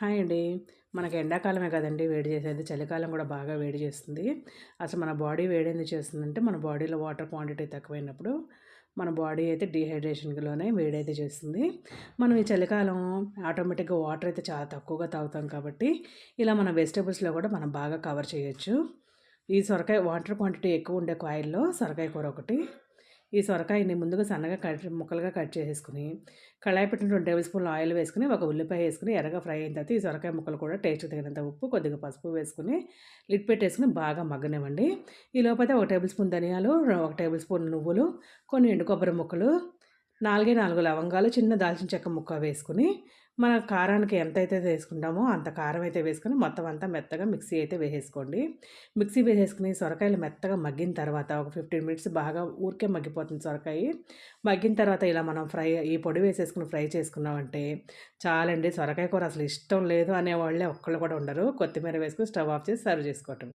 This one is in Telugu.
హాయ్ అండి. మనకి ఎండాకాలమే కదండి వేడి చేసేది. చలికాలం కూడా బాగా వేడి చేస్తుంది. అసలు మన బాడీ వేడి ఎందుకు చేస్తుందంటే మన బాడీలో వాటర్ క్వాంటిటీ తక్కువైనప్పుడు మన బాడీ అయితే డీహైడ్రేషన్లోనే వేడి అయితే చేస్తుంది. మనం ఈ చలికాలం ఆటోమేటిక్గా వాటర్ అయితే చాలా తక్కువగా తాగుతాం కాబట్టి ఇలా మన వెజిటేబుల్స్లో కూడా మనం బాగా కవర్ చేయొచ్చు. ఈ సొరకాయ వాటర్ క్వాంటిటీ ఎక్కువ ఉండే కాయిల్లో సొరకాయ కూర ఒకటి. ఈ సొరకాయని ముందుగా సన్నగా కట్ ముక్కలుగా కట్ చేసేసుకుని కళాయి పెట్టిన రెండు టేబుల్ స్పూన్లు ఆయిల్ వేసుకుని ఒక ఉల్లిపాయ వేసుకుని ఎర్రగా ఫ్రై అయిన తర్వాత ఈ సొరకాయ ముక్కలు కూడా టేస్ట్ తగినంత ఉప్పు కొద్దిగా పసుపు వేసుకుని లిడ్ పెట్టేసుకుని బాగా మగ్గనివ్వండి. ఈ లోపల ఒక టేబుల్ స్పూన్ ధనియాలు ఒక టేబుల్ స్పూన్ నువ్వులు కొన్ని ఎండు కొబ్బరి ముక్కలు నాలుగే నాలుగు లవంగాలు చిన్న దాల్చిన చెక్క ముక్క వేసుకుని మన కారానికి ఎంత అయితే వేసుకుంటామో అంత కారం అయితే వేసుకుని మొత్తం అంతా మెత్తగా మిక్సీ అయితే వేసేసుకోండి. మిక్సీ వేసేసుకుని సొరకాయలు మెత్తగా మగ్గిన తర్వాత ఒక ఫిఫ్టీన్ మినిట్స్ బాగా ఊరికే మగ్గిపోతుంది సొరకాయ. మగ్గిన తర్వాత ఇలా మనం ఫ్రై ఈ పొడి వేసేసుకుని ఫ్రై చేసుకున్నామంటే చాలండి సొరకాయ కూర అసలు ఇష్టం లేదు అనేవాళ్ళే ఒక్కళ్ళు కూడా ఉండరు. కొత్తిమీర వేసుకుని స్టవ్ ఆఫ్ చేసి సర్వ్ చేసుకోవటం.